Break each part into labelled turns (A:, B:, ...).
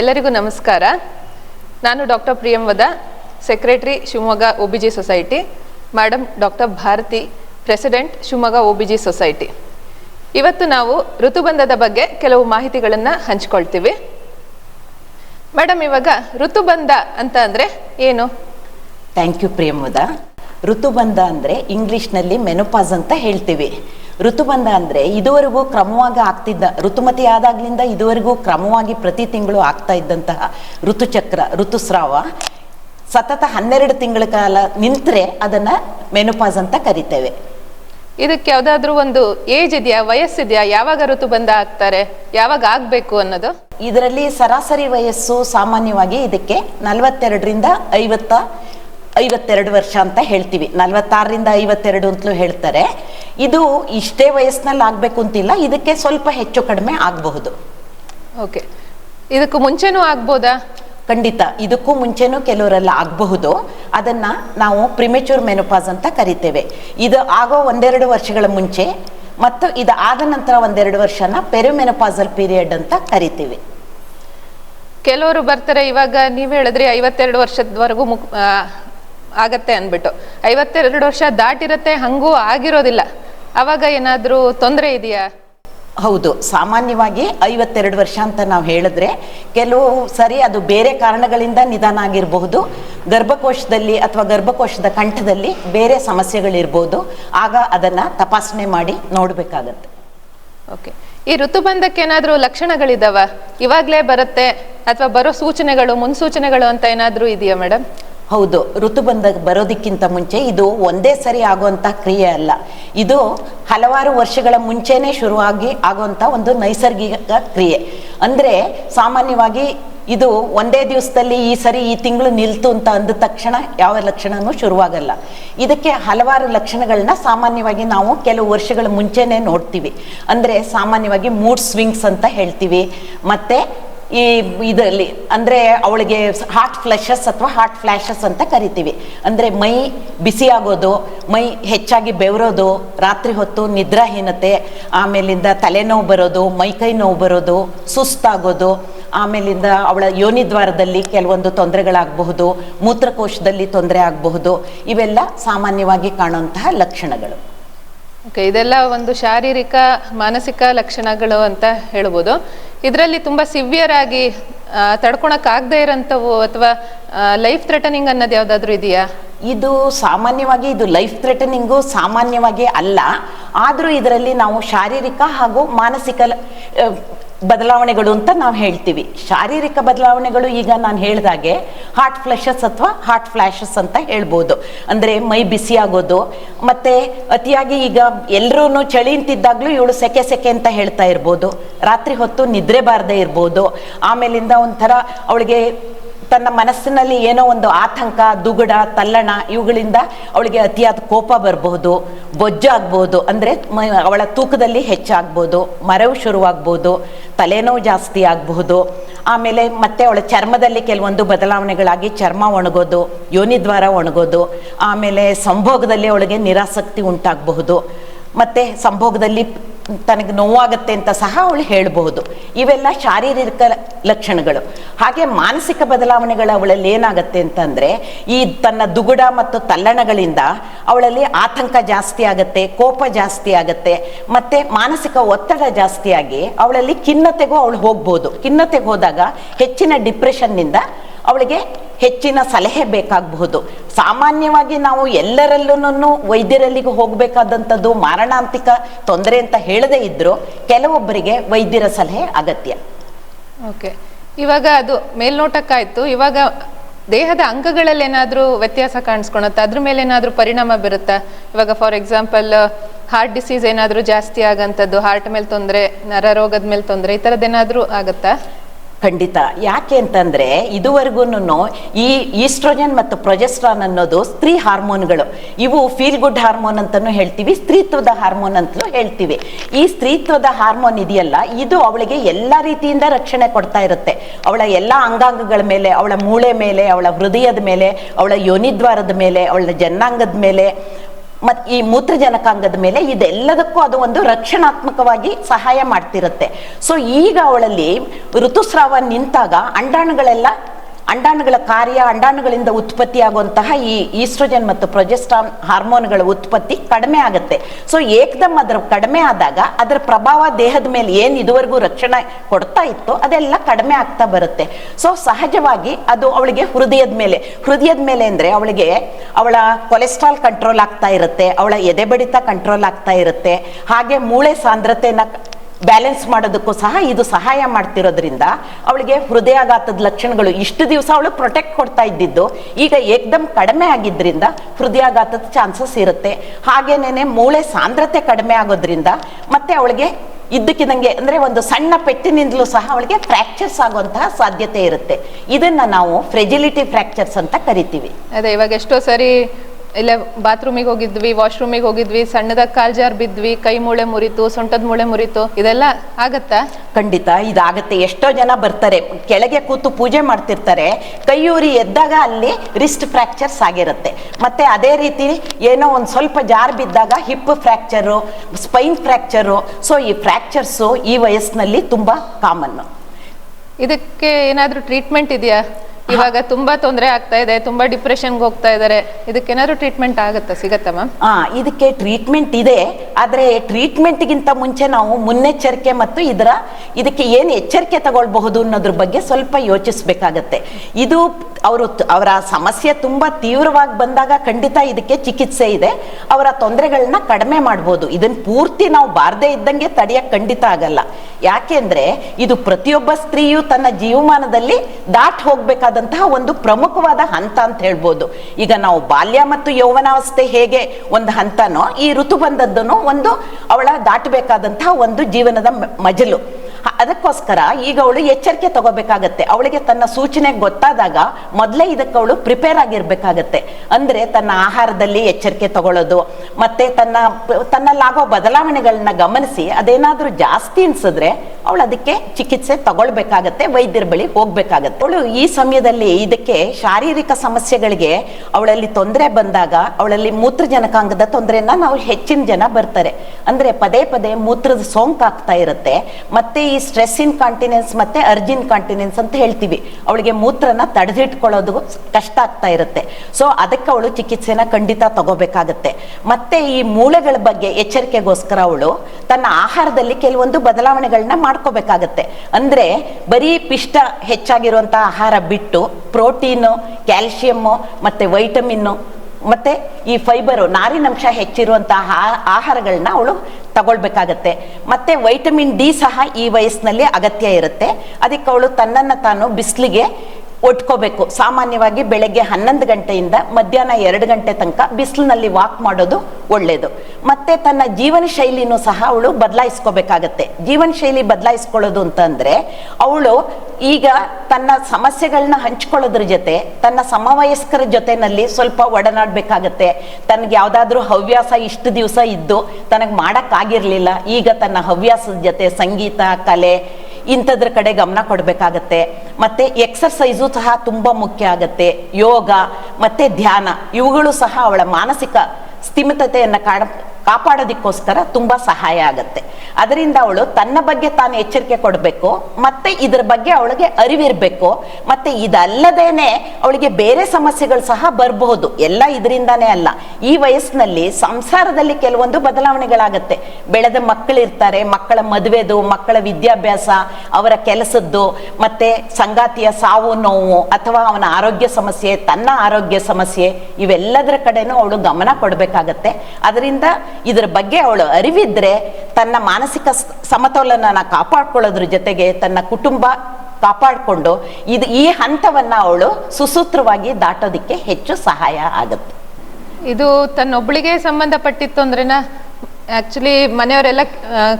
A: ಎಲ್ಲರಿಗೂ ನಮಸ್ಕಾರ. ನಾನು doctor Priyamvada, secretary Shivamogga O B G society madam doctor Bharathi, president Shivamogga O B G society. ಇವತ್ತು ನಾವು ಋತುಬಂಧದ ಬಗ್ಗೆ ಕೆಲವು ಮಾಹಿತಿಗಳನ್ನು ಹಂಚ್ಕೊಳ್ತೀವಿ. ಮೇಡಮ್ ಇವಾಗ ಋತುಬಂಧ ಅಂತ ಅಂದರೆ ಏನು?
B: Thank you Priyamvada. ಋತುಬಂಧ ಅಂದರೆ ಇಂಗ್ಲೀಷ್ನಲ್ಲಿ ಮೆನೋಪಾಸ್ ಅಂತ ಹೇಳ್ತೀವಿ. ಋತುಬಂಧ ಅಂದರೆ ಇದುವರೆಗೂ ಕ್ರಮವಾಗಿ ಆಗ್ತಿದ್ದ ಋತುಮತಿ ಆದಾಗ್ಲಿಂದ ಇದುವರೆಗೂ ಕ್ರಮವಾಗಿ ಪ್ರತಿ ತಿಂಗಳು ಆಗ್ತಾ ಇದ್ದಂತಹ ಋತುಚಕ್ರ ಋತುಸ್ರಾವ ಸತತ ಹನ್ನೆರಡು ತಿಂಗಳ ಕಾಲ ನಿಂತರೆ ಅದನ್ನು ಮೆನುಪಾಸ್ ಅಂತ ಕರಿತೇವೆ.
A: ಇದಕ್ಕೆ ಯಾವುದಾದ್ರೂ ಒಂದು ಏಜ್ ಇದೆಯಾ ವಯಸ್ಸಿದೆಯಾ ಯಾವಾಗ ಋತುಬಂಧ ಆಗ್ತಾರೆ ಯಾವಾಗ ಆಗಬೇಕು ಅನ್ನೋದು?
B: ಇದರಲ್ಲಿ ಸರಾಸರಿ ವಯಸ್ಸು ಸಾಮಾನ್ಯವಾಗಿ ಇದಕ್ಕೆ ನಲವತ್ತೆರಡರಿಂದ ಐವತ್ತ ಐವತ್ತೆರಡು ವರ್ಷ ಅಂತ ಹೇಳ್ತೀವಿ. ನಲವತ್ತಾರರಿಂದ ಐವತ್ತೆರಡು ಅಂತಲೂ ಹೇಳ್ತಾರೆ. ಇದು ಇಷ್ಟೇ ವಯಸ್ಸಿನಲ್ಲಿ ಆಗಬೇಕು ಅಂತಿಲ್ಲ ಇದಕ್ಕೆ ಸ್ವಲ್ಪ ಹೆಚ್ಚು ಕಡಿಮೆ ಆಗಬಹುದು.
A: ಓಕೆ ಇದಕ್ಕೂ ಮುಂಚೆನೂ ಆಗ್ಬೋದಾ?
B: ಖಂಡಿತ. ಇದಕ್ಕೂ ಮುಂಚೆನೂ ಕೆಲವರೆಲ್ಲ ಆಗಬಹುದು. ಅದನ್ನ ನಾವು ಪ್ರಿಮೆಚೂರ್ ಮೆನೋಪಾಸ್ ಅಂತ ಕರಿತೇವೆ. ಇದು ಆಗೋ ಒಂದೆರಡು ವರ್ಷಗಳ ಮುಂಚೆ ಮತ್ತು ಇದು ಆದ ನಂತರ ಒಂದೆರಡು ವರ್ಷನ ಪೆರಿಮೆನೋಪಾಸಲ್ ಪೀರಿಯಡ್ ಅಂತ ಕರಿತೀವಿ.
A: ಕೆಲವರು ಬರ್ತಾರೆ ಇವಾಗ ನೀವು ಹೇಳಿದ್ರಿ ಐವತ್ತೆರಡು ವರ್ಷದವರೆಗೂ ಮುಕ್ ಆಗತ್ತೆ ಅಂದ್ಬಿಟ್ಟು. ಐವತ್ತೆರಡು ವರ್ಷ ದಾಟಿರುತ್ತೆ ಹಂಗೂ ಆಗಿರೋದಿಲ್ಲ. ಅವಾಗ ಏನಾದರೂ ತೊಂದರೆ ಇದೆಯಾ?
B: ಹೌದು ಸಾಮಾನ್ಯವಾಗಿ ಐವತ್ತೆರಡು ವರ್ಷ ಅಂತ ನಾವು ಹೇಳಿದ್ರೆ ಕೆಲವು ಸರಿ ಅದು ಬೇರೆ ಕಾರಣಗಳಿಂದ ನಿಧಾನ ಆಗಿರಬಹುದು ಗರ್ಭಕೋಶದಲ್ಲಿ ಅಥವಾ ಗರ್ಭಕೋಶದ ಕಂಠದಲ್ಲಿ ಬೇರೆ ಸಮಸ್ಯೆಗಳಿರ್ಬೋದು ಆಗ ಅದನ್ನು ತಪಾಸಣೆ ಮಾಡಿ ನೋಡಬೇಕಾಗತ್ತೆ.
A: ಓಕೆ ಈ ಋತುಬಂಧಕ್ಕೆ ಏನಾದರೂ ಲಕ್ಷಣಗಳಿದಾವ? ಇವಾಗಲೇ ಬರುತ್ತೆ ಅಥವಾ ಬರೋ ಸೂಚನೆಗಳು ಮುನ್ಸೂಚನೆಗಳು ಅಂತ ಏನಾದರೂ ಇದೆಯಾ ಮೇಡಮ್
B: ಹೌದು, ಋತು ಬಂದಾಗ ಬರೋದಕ್ಕಿಂತ ಮುಂಚೆ ಇದು ಒಂದೇ ಸರಿ ಆಗುವಂಥ ಕ್ರಿಯೆ ಅಲ್ಲ. ಇದು ಹಲವಾರು ವರ್ಷಗಳ ಮುಂಚೆನೇ ಶುರುವಾಗಿ ಆಗುವಂಥ ಒಂದು ನೈಸರ್ಗಿಕ ಕ್ರಿಯೆ. ಅಂದರೆ ಸಾಮಾನ್ಯವಾಗಿ ಇದು ಒಂದೇ ದಿವಸದಲ್ಲಿ ಈ ಸರಿ ಈ ತಿಂಗಳು ನಿಲ್ತು ಅಂತ ಅಂದ ತಕ್ಷಣ ಯಾವ ಲಕ್ಷಣವೂ ಶುರುವಾಗಲ್ಲ. ಇದಕ್ಕೆ ಹಲವಾರು ಲಕ್ಷಣಗಳನ್ನ ಸಾಮಾನ್ಯವಾಗಿ ನಾವು ಕೆಲವು ವರ್ಷಗಳ ಮುಂಚೆನೇ ನೋಡ್ತೀವಿ. ಅಂದರೆ ಸಾಮಾನ್ಯವಾಗಿ ಮೂಡ್ ಸ್ವಿಂಗ್ಸ್ ಅಂತ ಹೇಳ್ತೀವಿ. ಮತ್ತೆ ಈ ಇದರಲ್ಲಿ, ಅಂದರೆ ಅವಳಿಗೆ ಹಾರ್ಟ್ ಫ್ಲ್ಯಾಶಸ್ ಅಥವಾ ಹಾರ್ಟ್ ಫ್ಲ್ಯಾಶಸ್ ಅಂತ ಕರಿತೀವಿ. ಅಂದರೆ ಮೈ ಬಿಸಿ ಆಗೋದು, ಮೈ ಹೆಚ್ಚಾಗಿ ಬೆವರೋದು, ರಾತ್ರಿ ಹೊತ್ತು ನಿದ್ರಾಹೀನತೆ, ಆಮೇಲಿಂದ ತಲೆನೋವು ಬರೋದು ಮೈಕೈ ನೋವು ಬರೋದು, ಸುಸ್ತಾಗೋದು, ಆಮೇಲಿಂದ ಅವಳ ಯೋನಿದ್ವಾರದಲ್ಲಿ ಕೆಲವೊಂದು ತೊಂದರೆಗಳಾಗಬಹುದು, ಮೂತ್ರಕೋಶದಲ್ಲಿ ತೊಂದರೆ ಆಗಬಹುದು, ಇವೆಲ್ಲ ಸಾಮಾನ್ಯವಾಗಿ ಕಾಣುವಂತಹ ಲಕ್ಷಣಗಳು.
A: ಓಕೆ ಇದೆಲ್ಲ ಒಂದು ಶಾರೀರಿಕ, ಮಾನಸಿಕ ಲಕ್ಷಣಗಳು ಅಂತ ಹೇಳ್ಬೋದು. ಇದರಲ್ಲಿ ತುಂಬ ಸಿವಿಯರ್ ಆಗಿ ತಡ್ಕೊಳಕ್ಕಾಗದೇ ಇರೋಂಥವು ಅಥವಾ ಲೈಫ್ ಥ್ರೆಟನಿಂಗ್ ಅನ್ನೋದು ಯಾವುದಾದ್ರೂ ಇದೆಯಾ?
B: ಇದು ಸಾಮಾನ್ಯವಾಗಿ ಇದು ಲೈಫ್ ಥ್ರೆಟನಿಂಗು ಸಾಮಾನ್ಯವಾಗಿ ಅಲ್ಲ. ಆದರೂ ಇದರಲ್ಲಿ ನಾವು ಶಾರೀರಿಕ ಹಾಗೂ ಮಾನಸಿಕ ಬದಲಾವಣೆಗಳು ಅಂತ ನಾವು ಹೇಳ್ತೀವಿ. ಶಾರೀರಿಕ ಬದಲಾವಣೆಗಳು ಈಗ ನಾನು ಹೇಳಿದಾಗೆ ಹಾರ್ಟ್ ಫ್ಲಶಸ್ ಅಥವಾ ಹಾರ್ಟ್ ಫ್ಲ್ಯಾಶಸ್ ಅಂತ ಹೇಳ್ಬೋದು. ಅಂದರೆ ಮೈ ಬಿಸಿ ಆಗೋದು, ಮತ್ತೆ ಅತಿಯಾಗಿ ಈಗ ಎಲ್ಲರೂ ಚಳಿ ಅಂತಿದ್ದಾಗಲೂ ಇವಳು ಸೆಕೆ ಸೆಕೆ ಅಂತ ಹೇಳ್ತಾ ಇರ್ಬೋದು. ರಾತ್ರಿ ಹೊತ್ತು ನಿದ್ರೆ ಬಾರದೇ ಇರ್ಬೋದು. ಆಮೇಲಿಂದ ಒಂಥರ ಅವಳಿಗೆ ತನ್ನ ಮನಸ್ಸಿನಲ್ಲಿ ಏನೋ ಒಂದು ಆತಂಕ, ದುಗುಡ, ತಲ್ಲಣ ಇವುಗಳಿಂದ ಅವಳಿಗೆ ಅತಿಯಾದ ಕೋಪ ಬರಬಹುದು ಬೊಜ್ಜಾಗ್ಬೋದು ಅಂದರೆ ಅವಳ ತೂಕದಲ್ಲಿ ಹೆಚ್ಚಾಗ್ಬೋದು, ಮರವು ಶುರುವಾಗ್ಬೋದು, ತಲೆನೋವು ಜಾಸ್ತಿ ಆಗಬಹುದು ಆಮೇಲೆ ಮತ್ತೆ ಅವಳ ಚರ್ಮದಲ್ಲಿ ಕೆಲವೊಂದು ಬದಲಾವಣೆಗಳಾಗಿ ಚರ್ಮ ಒಣಗೋದು ಯೋನಿದ್ವಾರ ಒಣಗೋದು, ಆಮೇಲೆ ಸಂಭೋಗದಲ್ಲಿ ಅವಳಿಗೆ ನಿರಾಸಕ್ತಿ ಉಂಟಾಗಬಹುದು, ಮತ್ತೆ ಸಂಭೋಗದಲ್ಲಿ ತನಗೆ ನೋವಾಗುತ್ತೆ ಅಂತ ಸಹ ಅವಳು ಹೇಳಬಹುದು. ಇವೆಲ್ಲ ಶಾರೀರಿಕ ಲಕ್ಷಣಗಳು. ಹಾಗೆ ಮಾನಸಿಕ ಬದಲಾವಣೆಗಳು ಅವಳಲ್ಲಿ ಏನಾಗುತ್ತೆ ಅಂತಂದ್ರೆ, ಈ ತನ್ನ ದುಗುಡ ಮತ್ತು ತಲ್ಲಣಗಳಿಂದ ಅವಳಲ್ಲಿ ಆತಂಕ ಜಾಸ್ತಿ ಆಗುತ್ತೆ, ಕೋಪ ಜಾಸ್ತಿ ಆಗುತ್ತೆ, ಮತ್ತೆ ಮಾನಸಿಕ ಒತ್ತಡ ಜಾಸ್ತಿಯಾಗಿ ಅವಳಲ್ಲಿ ಖಿನ್ನತೆಗೂ ಅವಳು ಹೋಗ್ಬೋದು. ಖಿನ್ನತೆಗೆ ಹೋದಾಗ ಹೆಚ್ಚಿನ ಡಿಪ್ರೆಷನ್ನಿಂದ ಅವಳಿಗೆ ಹೆಚ್ಚಿನ ಸಲಹೆ ಬೇಕಾಗಬಹುದು. ಸಾಮಾನ್ಯವಾಗಿ ನಾವು ಎಲ್ಲರಲ್ಲೂ ವೈದ್ಯರಲ್ಲಿಗೆ ಹೋಗಬೇಕಾದಂಥದ್ದು ಮಾರಣಾಂತಿಕ ತೊಂದರೆ ಅಂತ ಹೇಳದೇ ಇದ್ದರೂ ಕೆಲವೊಬ್ಬರಿಗೆ ವೈದ್ಯರ ಸಲಹೆ ಅಗತ್ಯ.
A: ಓಕೆ. ಇವಾಗ ಅದು ಮೇಲ್ನೋಟಕ್ಕಾಯ್ತು. ಇವಾಗ ದೇಹದ ಅಂಗಗಳಲ್ಲಿ ಏನಾದರೂ ವ್ಯತ್ಯಾಸ ಕಾಣಿಸ್ಕೊಳತ್ತೆ ಅದ್ರ ಮೇಲೆ ಏನಾದರೂ ಪರಿಣಾಮ ಬೀರುತ್ತಾ? ಇವಾಗ ಫಾರ್ ಎಕ್ಸಾಂಪಲ್ ಹಾರ್ಟ್ ಡಿಸೀಸ್ ಏನಾದರೂ ಜಾಸ್ತಿ ಆಗಂಥದ್ದು ಹಾರ್ಟ್ ಮೇಲೆ ತೊಂದರೆ, ನರರೋಗದ ಮೇಲೆ ತೊಂದರೆ, ಈ ಥರದ್ದೇನಾದರೂ ಆಗುತ್ತಾ?
B: ಖಂಡಿತ. ಯಾಕೆ ಅಂತಂದ್ರೆ ಇದುವರೆಗೂ ಈ ಈಸ್ಟ್ರೋಜನ್ ಮತ್ತು ಪ್ರೊಜೆಸ್ಟ್ರಾನ್ ಅನ್ನೋದು ಸ್ತ್ರೀ ಹಾರ್ಮೋನ್ಗಳು. ಇವು ಫೀಲ್ ಗುಡ್ ಹಾರ್ಮೋನ್ ಅಂತಾನು ಹೇಳ್ತೀವಿ, ಸ್ತ್ರೀತ್ವದ ಹಾರ್ಮೋನ್ ಅಂತಲೂ ಹೇಳ್ತೀವಿ. ಈ ಸ್ತ್ರೀತ್ವದ ಹಾರ್ಮೋನ್ ಇದೆಯಲ್ಲ, ಇದು ಅವಳಿಗೆ ಎಲ್ಲ ರೀತಿಯಿಂದ ರಕ್ಷಣೆ ಕೊಡ್ತಾ ಇರುತ್ತೆ. ಅವಳ ಎಲ್ಲ ಅಂಗಾಂಗಗಳ ಮೇಲೆ, ಅವಳ ಮೂಳೆ ಮೇಲೆ, ಅವಳ ಹೃದಯದ ಮೇಲೆ, ಅವಳ ಯೋನಿದ್ವಾರದ ಮೇಲೆ, ಅವಳ ಜನಾಂಗದ ಮೇಲೆ, ಮತ್ ಈ ಮೂತ್ರಜನಕಾಂಗದ ಮೇಲೆ ಇದೆಲ್ಲದಕ್ಕೂ ಅದು ಒಂದು ರಕ್ಷಣಾತ್ಮಕವಾಗಿ ಸಹಾಯ ಮಾಡ್ತಿರುತ್ತೆ. ಸೊ ಈಗ ಅವಳಲ್ಲಿ ಋತುಸ್ರಾವ ನಿಂತಾಗ ಅಂಡಾಣುಗಳೆಲ್ಲ, ಅಂಡಾಣುಗಳ ಕಾರ್ಯ, ಅಂಡಾಣುಗಳಿಂದ ಉತ್ಪತ್ತಿಯಾಗುವಂತಹ ಈ ಈಸ್ಟ್ರೋಜನ್ ಮತ್ತು ಪ್ರೊಜೆಸ್ಟ್ರಾನ್ ಹಾರ್ಮೋನ್ಗಳ ಉತ್ಪತ್ತಿ ಕಡಿಮೆ ಆಗುತ್ತೆ. ಸೊ ಏಕದಮ್ ಅದರ ಕಡಿಮೆ ಆದಾಗ ಅದರ ಪ್ರಭಾವ ದೇಹದ ಮೇಲೆ ಏನು ಇದುವರೆಗೂ ರಕ್ಷಣೆ ಕೊಡ್ತಾ ಇತ್ತು ಅದೆಲ್ಲ ಕಡಿಮೆ ಆಗ್ತಾ ಬರುತ್ತೆ. ಸೊ ಸಹಜವಾಗಿ ಅದು ಅವಳಿಗೆ ಹೃದಯದ ಮೇಲೆ ಹೃದಯದ ಮೇಲೆ ಅಂದರೆ ಅವಳಿಗೆ ಅವಳ ಕೊಲೆಸ್ಟ್ರಾಲ್ ಕಂಟ್ರೋಲ್ ಆಗ್ತಾ ಇರುತ್ತೆ, ಅವಳ ಎದೆ ಬಡಿತ ಕಂಟ್ರೋಲ್ ಆಗ್ತಾ ಇರುತ್ತೆ. ಹಾಗೆ ಮೂಳೆ ಸಾಂದ್ರತೆನ ಬ್ಯಾಲೆನ್ಸ್ ಮಾಡೋದಕ್ಕೂ ಸಹ ಇದು ಸಹಾಯ ಮಾಡ್ತಿರೋದ್ರಿಂದ ಅವಳಿಗೆ ಹೃದಯಾಘಾತದ ಲಕ್ಷಣಗಳು ಇಷ್ಟು ದಿವಸ ಅವಳು ಪ್ರೊಟೆಕ್ಟ್ ಕೊಡ್ತಾ ಇದ್ದಿದ್ದು, ಈಗ ಏಕದಮ್ ಕಡಿಮೆ ಆಗಿದ್ರಿಂದ ಹೃದಯಾಘಾತದ ಚಾನ್ಸಸ್ ಇರುತ್ತೆ. ಹಾಗೇನೇನೆ ಮೂಳೆ ಸಾಂದ್ರತೆ ಕಡಿಮೆ ಆಗೋದ್ರಿಂದ ಮತ್ತೆ ಅವಳಿಗೆ ಇದ್ದಕ್ಕಿದಂಗೆ ಅಂದರೆ ಒಂದು ಸಣ್ಣ ಪೆಟ್ಟಿನಿಂದಲೂ ಸಹ ಅವಳಿಗೆ ಫ್ರ್ಯಾಕ್ಚರ್ಸ್ ಆಗುವಂತಹ ಸಾಧ್ಯತೆ ಇರುತ್ತೆ. ಇದನ್ನ ನಾವು ಫ್ರೆಜಿಲಿಟಿ ಫ್ರ್ಯಾಕ್ಚರ್ಸ್ ಅಂತ ಕರಿತೀವಿ.
A: ಅದೇ, ಇವಾಗ ಎಷ್ಟೋ ಸರಿ ಇಲ್ಲ ಬಾತ್ರೂಮಿಗೆ ಹೋಗಿದ್ವಿ ವಾಶ್ರೂಮಿಗೆ ಹೋಗಿದ್ವಿ ಸಣ್ಣದಾಗ ಕಾಲ್ ಜಾರ್ ಬಿದ್ವಿ ಕೈ ಮೂಳೆ ಮುರಿತು ಸೊಂಟದ ಮೂಳೆ ಮುರಿತು ಇದೆಲ್ಲ ಆಗತ್ತಾ?
B: ಖಂಡಿತ ಇದಾಗತ್ತೆ. ಎಷ್ಟೋ ಜನ ಬರ್ತಾರೆ ಕೆಳಗೆ ಕೂತು ಪೂಜೆ ಮಾಡ್ತಿರ್ತಾರೆ ಕೈಯೂರಿ ಎದ್ದಾಗ ಅಲ್ಲಿ ರಿಸ್ಟ್ ಫ್ರಾಕ್ಚರ್ಸ್ ಆಗಿರುತ್ತೆ. ಮತ್ತೆ ಅದೇ ರೀತಿ ಏನೋ ಒಂದು ಸ್ವಲ್ಪ ಜಾರ್ ಬಿದ್ದಾಗ hip fracture spine fracture so ಈ ಫ್ರ್ಯಾಕ್ಚರ್ಸು ಈ ವಯಸ್ಸಿನಲ್ಲಿ ತುಂಬ ಕಾಮನ್ನು
A: ಇದಕ್ಕೆ ಏನಾದರೂ ಟ್ರೀಟ್ಮೆಂಟ್ ಇದೆಯಾ? ಇವಾಗ ತುಂಬಾ ತೊಂದರೆ ಆಗ್ತಾ ಇದೆ, ತುಂಬಾ ಡಿಪ್ರೆಷನ್ಗೆ ಹೋಗ್ತಾ ಇದ್ದಾರೆ ಇದಕ್ಕೆ ಏನಾದ್ರೂ ಟ್ರೀಟ್ಮೆಂಟ್ ಆಗುತ್ತಾ? ಸಿಗತ್ತಾ ಮ್ಯಾಮ್
B: ಆ, ಇದಕ್ಕೆ ಟ್ರೀಟ್ಮೆಂಟ್ ಇದೆ. ಆದರೆ ಟ್ರೀಟ್ಮೆಂಟ್ಗಿಂತ ಮುಂಚೆ ನಾವು ಮುನ್ನೆಚ್ಚರಿಕೆ ಮತ್ತು ಇದರ ಇದಕ್ಕೆ ಏನು ಎಚ್ಚರಿಕೆ ತಗೊಳ್ಬಹುದು ಅನ್ನೋದ್ರ ಬಗ್ಗೆ ಸ್ವಲ್ಪ ಯೋಚಿಸ್ಬೇಕಾಗತ್ತೆ. ಇದು ಅವರು ಅವರ ಸಮಸ್ಯೆ ತುಂಬಾ ತೀವ್ರವಾಗಿ ಬಂದಾಗ ಖಂಡಿತ ಇದಕ್ಕೆ ಚಿಕಿತ್ಸೆ ಇದೆ. ಅವರ ತೊಂದರೆಗಳನ್ನ ಕಡಿಮೆ ಮಾಡ್ಬೋದು. ಇದನ್ನ ಪೂರ್ತಿ ನಾವು ಬಾರದೇ ಇದ್ದಂಗೆ ತಡೆಯಕ್ಕೆ ಖಂಡಿತ ಆಗಲ್ಲ. ಯಾಕೆಂದ್ರೆ ಇದು ಪ್ರತಿಯೊಬ್ಬ ಸ್ತ್ರೀಯು ತನ್ನ ಜೀವಮಾನದಲ್ಲಿ ದಾಟ್ ಹೋಗ್ಬೇಕಾದಂತಹ ಒಂದು ಪ್ರಮುಖವಾದ ಹಂತ ಅಂತ ಹೇಳ್ಬೋದು. ಈಗ ನಾವು ಬಾಲ್ಯ ಮತ್ತು ಯೌವನಾವಸ್ಥೆ ಹೇಗೆ ಒಂದು ಹಂತನೋ ಈ ಋತು ಬಂದದ್ದನ್ನು ಒಂದು ಅವಳ ದಾಟಬೇಕಾದಂತಹ ಒಂದು ಜೀವನದ ಮಜಲು. ಅದಕ್ಕೋಸ್ಕರ ಈಗ ಅವಳು ಎಚ್ಚರಿಕೆ ತಗೋಬೇಕಾಗತ್ತೆ. ಅವಳಿಗೆ ತನ್ನ ಸೂಚನೆ ಗೊತ್ತಾದಾಗ ಮೊದಲೇ ಇದಕ್ಕೆ ಅವಳು ಪ್ರಿಪೇರ್ ಆಗಿರ್ಬೇಕಾಗತ್ತೆ. ಅಂದ್ರೆ ತನ್ನ ಆಹಾರದಲ್ಲಿ ಎಚ್ಚರಿಕೆ ತಗೊಳ್ಳೋದು, ಮತ್ತೆ ತನ್ನ ತನ್ನಲ್ಲಾಗೋ ಬದಲಾವಣೆಗಳನ್ನ ಗಮನಿಸಿ ಅದೇನಾದ್ರೂ ಜಾಸ್ತಿ ಅನ್ಸಿದ್ರೆ ಅವಳು ಅದಕ್ಕೆ ಚಿಕಿತ್ಸೆ ತಗೊಳ್ಬೇಕಾಗತ್ತೆ, ವೈದ್ಯರ ಬಳಿ ಹೋಗ್ಬೇಕಾಗತ್ತೆ. ಅವಳು ಈ ಸಮಯದಲ್ಲಿ ಇದಕ್ಕೆ ಶಾರೀರಿಕ ಸಮಸ್ಯೆಗಳಿಗೆ ಅವಳಲ್ಲಿ ತೊಂದರೆ ಬಂದಾಗ ಅವಳಲ್ಲಿ ಮೂತ್ರಜನಕಾಂಗದ ತೊಂದರೆನ ನಾವು ಹೆಚ್ಚಿನ ಜನ ಬರ್ತಾರೆ. ಅಂದ್ರೆ ಪದೇ ಪದೇ ಮೂತ್ರದ ಸೋಂಕು ಆಗ್ತಾ ಇರುತ್ತೆ. ಮತ್ತೆ ಸ್ಟ್ರೆಸ್ ಇನ್ ಕಾಂಟಿನೆನ್ಸ್ ಮತ್ತೆ ಅರ್ಜಿನ್ ಕಾಂಟಿನೆನ್ಸ್ ಅಂತ ಹೇಳ್ತೀವಿ. ಅವಳಿಗೆ ಮೂತ್ರನ ತಡೆದಿಟ್ಕೊಳ್ಳೋದು ಕಷ್ಟ ಆಗ್ತಾ ಇರುತ್ತೆ. ಸೊ ಅದಕ್ಕೆ ಅವಳು ಚಿಕಿತ್ಸೆನ ಖಂಡಿತ ತಗೋಬೇಕಾಗತ್ತೆ. ಮತ್ತೆ ಈ ಮೂಳೆಗಳ ಬಗ್ಗೆ ಎಚ್ಚರಿಕೆಗೋಸ್ಕರ ಅವಳು ತನ್ನ ಆಹಾರದಲ್ಲಿ ಕೆಲವೊಂದು ಬದಲಾವಣೆಗಳನ್ನ ಮಾಡ್ಕೋಬೇಕಾಗತ್ತೆ. ಅಂದ್ರೆ, ಬರೀ ಪಿಷ್ಟ ಹೆಚ್ಚಾಗಿರುವಂತಹ ಆಹಾರ ಬಿಟ್ಟು, ಪ್ರೋಟೀನು ಕ್ಯಾಲ್ಸಿಯಂ ಮತ್ತೆ ವೈಟಮಿನ್ನು ಮತ್ತೆ ಈ ಫೈಬರು ನಾರಿನಂಶ ಹೆಚ್ಚಿರುವಂತಹ ಆ- ಆಹಾರಗಳನ್ನ ಅವಳು ತಗೊಳ್ಬೇಕಾಗತ್ತೆ. ಮತ್ತೆ ವೈಟಮಿನ್ ಡಿ ಸಹ ಈ ವಯಸ್ಸಿನಲ್ಲಿ ಅಗತ್ಯ ಇರುತ್ತೆ. ಅದಕ್ಕೆ ಅವಳು ತನ್ನನ್ನು ತಾನು ಬಿಸಿಲಿಗೆ ಒಟ್ಕೋಬೇಕು. ಸಾಮಾನ್ಯವಾಗಿ ಬೆಳಗ್ಗೆ ಹನ್ನೊಂದು ಗಂಟೆಯಿಂದ ಮಧ್ಯಾಹ್ನ ಎರಡು ಗಂಟೆ ತನಕ ಬಿಸಿಲಿನಲ್ಲಿ ವಾಕ್ ಮಾಡೋದು ಒಳ್ಳೆಯದು ಮತ್ತೆ ತನ್ನ ಜೀವನ ಶೈಲಿನೂ ಸಹ ಅವಳು ಬದಲಾಯಿಸ್ಕೋಬೇಕಾಗತ್ತೆ. ಜೀವನ ಶೈಲಿ ಬದಲಾಯಿಸ್ಕೊಳ್ಳೋದು ಅಂತಂದರೆ, ಅವಳು ಈಗ ತನ್ನ ಸಮಸ್ಯೆಗಳನ್ನ ಹಂಚ್ಕೊಳ್ಳೋದ್ರ ಜೊತೆ, ತನ್ನ ಸಮವಯಸ್ಕರ ಜೊತೆನಲ್ಲಿ ಸ್ವಲ್ಪ ಒಡನಾಡಬೇಕಾಗತ್ತೆ. ತನಗೆ ಯಾವುದಾದ್ರೂ ಹವ್ಯಾಸ ಇಷ್ಟು ದಿವಸ ಇದ್ದು, ತನಗೆ ಮಾಡೋಕ್ಕಾಗಿರಲಿಲ್ಲ. ಈಗ ತನ್ನ ಹವ್ಯಾಸದ ಜೊತೆ ಸಂಗೀತ, ಕಲೆ ಇಂಥದ್ರ ಕಡೆ ಗಮನ ಕೊಡಬೇಕಾಗತ್ತೆ. ಮತ್ತೆ ಎಕ್ಸರ್ಸೈಸು ಸಹ ತುಂಬ ಮುಖ್ಯ ಆಗತ್ತೆ. ಯೋಗ, ಮತ್ತೆ ಧ್ಯಾನ, ಇವುಗಳು ಸಹ ಅವಳ ಮಾನಸಿಕ ಸ್ಥಿಮಿತತೆಯನ್ನು ಕಾಡ ಕಾಪಾಡೋದಕ್ಕೋಸ್ಕರ ತುಂಬ ಸಹಾಯ ಆಗುತ್ತೆ. ಅದರಿಂದ ಅವಳು ತನ್ನ ಬಗ್ಗೆ ತಾನು ಎಚ್ಚರಿಕೆ ಕೊಡಬೇಕು, ಮತ್ತೆ ಇದ್ರ ಬಗ್ಗೆ ಅವಳಿಗೆ ಅರಿವಿರಬೇಕು, ಮತ್ತೆ ಇದಲ್ಲದೇನೆ ಅವಳಿಗೆ ಬೇರೆ ಸಮಸ್ಯೆಗಳು ಸಹ ಬರಬಹುದು. ಎಲ್ಲ ಇದರಿಂದಾನೇ ಅಲ್ಲ. ಈ ವಯಸ್ಸಿನಲ್ಲಿ ಸಂಸಾರದಲ್ಲಿ ಕೆಲವೊಂದು ಬದಲಾವಣೆಗಳಾಗತ್ತೆ. ಬೆಳೆದ ಮಕ್ಕಳಿರ್ತಾರೆ, ಮಕ್ಕಳ ಮದುವೆದು, ಮಕ್ಕಳ ವಿದ್ಯಾಭ್ಯಾಸ, ಅವರ ಕೆಲಸದ್ದು, ಮತ್ತೆ ಸಂಗಾತಿಯ ಸಾವು ನೋವು, ಅಥವಾ ಅವನ ಆರೋಗ್ಯ ಸಮಸ್ಯೆ, ತನ್ನ ಆರೋಗ್ಯ ಸಮಸ್ಯೆ, ಇವೆಲ್ಲದರ ಕಡೆನೂ ಅವಳು ಗಮನ ಕೊಡಬೇಕಾಗತ್ತೆ. ಅದರಿಂದ ಇದರ ಬಗ್ಗೆ ಅವಳು ಅರಿವಿದ್ರೆ ತನ್ನ ಮಾನಸಿಕ ಸ್- ಸಮತೋಲನನ ಕಾಪಾಡ್ಕೊಳ್ಳೋದ್ರ ಜೊತೆಗೆ ತನ್ನ ಕುಟುಂಬ ಕಾಪಾಡಿಕೊಂಡು ಇದು ಈ ಹಂತವನ್ನ ಅವಳು ಸುಸೂತ್ರವಾಗಿ ದಾಟೋದಿಕ್ಕೆ ಹೆಚ್ಚು ಸಹಾಯ ಆಗುತ್ತೆ.
A: ಇದು ತನ್ನೊಬ್ಳಿಗೆ ಸಂಬಂಧಪಟ್ಟಿತ್ತು ಅಂದ್ರೆನ ಆಕ್ಚುಲಿ ಮನೆಯವರೆಲ್ಲ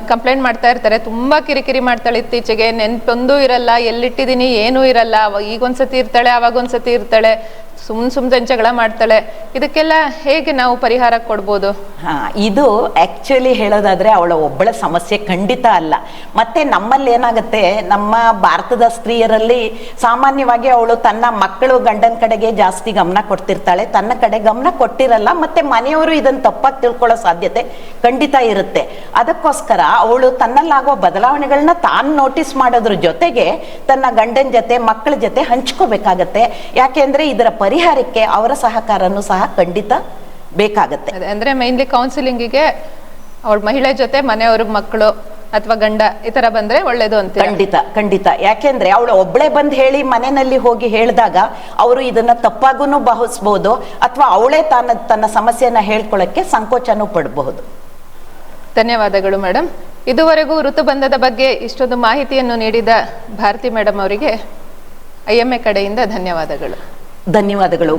A: ಕಂಪ್ಲೇಂಟ್ ಮಾಡ್ತಾ ಇರ್ತಾರೆ. ತುಂಬಾ ಕಿರಿಕಿರಿ ಮಾಡ್ತಾಳೆ ಇತ್ತೀಚೆಗೆ. ನೆನ್ಪೊಂದು ಇರಲ್ಲ. ಎಲ್ಲಿಟ್ಟಿದೀನಿ ಏನೂ ಇರಲ್ಲ. ಈಗ ಈಗೊಂದ್ಸತಿ ಇರ್ತಾಳೆ ಅವಾಗ ಒಂದ್ಸತಿ ಇರ್ತಾಳೆ. ಸುಮ್ ಸುಮ್ಮನೆ ಜಗಳ ಮಾಡ್ತಾಳೆ. ಇದಕ್ಕೆಲ್ಲ ಹೇಗೆ ನಾವು ಪರಿಹಾರ ಕೊಡ್ಬೋದು?
B: ಹಾ, ಇದು ಆಕ್ಚುಲಿ ಹೇಳೋದಾದ್ರೆ ಅವಳ ಒಬ್ಬಳ ಸಮಸ್ಯೆ ಖಂಡಿತ ಅಲ್ಲ. ಮತ್ತೆ ನಮ್ಮಲ್ಲಿ ಏನಾಗುತ್ತೆ, ನಮ್ಮ ಭಾರತದ ಸ್ತ್ರೀಯರಲ್ಲಿ ಸಾಮಾನ್ಯವಾಗಿ ಅವಳು ತನ್ನ ಮಕ್ಕಳು ಗಂಡನ ಕಡೆಗೆ ಜಾಸ್ತಿ ಗಮನ ಕೊಡ್ತಿರ್ತಾಳೆ. ತನ್ನ ಕಡೆ ಗಮನ ಕೊಟ್ಟಿರಲ್ಲ, ಮತ್ತೆ ಮನೆಯವರು ಇದನ್ನ ತಪ್ಪಾಗಿ ತಿಳ್ಕೊಳ್ಳೋ ಸಾಧ್ಯತೆ ಖಂಡಿತ ಇರುತ್ತೆ. ಅದಕ್ಕೋಸ್ಕರ ಅವಳು ತನ್ನಲ್ಲಾಗೋ ಬದಲಾವಣೆಗಳನ್ನ ತಾನು ನೋಟಿಸ್ ಮಾಡೋದ್ರ ಜೊತೆಗೆ ತನ್ನ ಗಂಡನ ಜೊತೆ, ಮಕ್ಕಳ ಜೊತೆ ಹಂಚ್ಕೋಬೇಕಾಗತ್ತೆ. ಯಾಕೆಂದ್ರೆ ಇದರ ಪರಿಹಾರಕ್ಕೆ ಅವರ ಸಹಕಾರನೂ ಸಹ ಖಂಡಿತ ಬೇಕಾಗುತ್ತೆ.
A: ಅದೇ ಅಂದ್ರೆ ಮೈನ್ಲಿ ಕೌನ್ಸಿಲಿಂಗಿಗೆ ಅವಳ ಮಹಿಳೆ ಜೊತೆ ಮನೆಯವ್ರ ಮಕ್ಕಳು ಅಥವಾ ಗಂಡ ಈ ತರ ಬಂದ್ರೆ ಒಳ್ಳೇದು ಅಂತ
B: ಖಂಡಿತ ಖಂಡಿತ. ಯಾಕೆಂದ್ರೆ ಅವಳು ಒಬ್ಳೆ ಬಂದ್ ಹೇಳಿ ಮನೆಯಲ್ಲಿ ಹೋಗಿ ಹೇಳಿದಾಗ ಅವರು ಇದನ್ನ ತಪ್ಪಾಗೂ ಭಾವಿಸ್ಬೋದು ಅಥವಾ ಅವಳೇ ತನ್ನ ತನ್ನ ಸಮಸ್ಯೆನ ಹೇಳ್ಕೊಳ್ಳಕ್ಕೆ ಸಂಕೋಚನೂ ಪಡಬಹುದು.
A: ಧನ್ಯವಾದಗಳು ಮೇಡಮ್ ಇದುವರೆಗೂ ಋತುಬಂಧದ ಬಗ್ಗೆ ಇಷ್ಟೊಂದು ಮಾಹಿತಿಯನ್ನು ನೀಡಿದ ಭಾರತಿ ಮೇಡಮ್ ಅವರಿಗೆ ಐ ಎಂ ಎ ಕಡೆಯಿಂದ ಧನ್ಯವಾದಗಳು.
B: ಧನ್ಯವಾದಗಳು.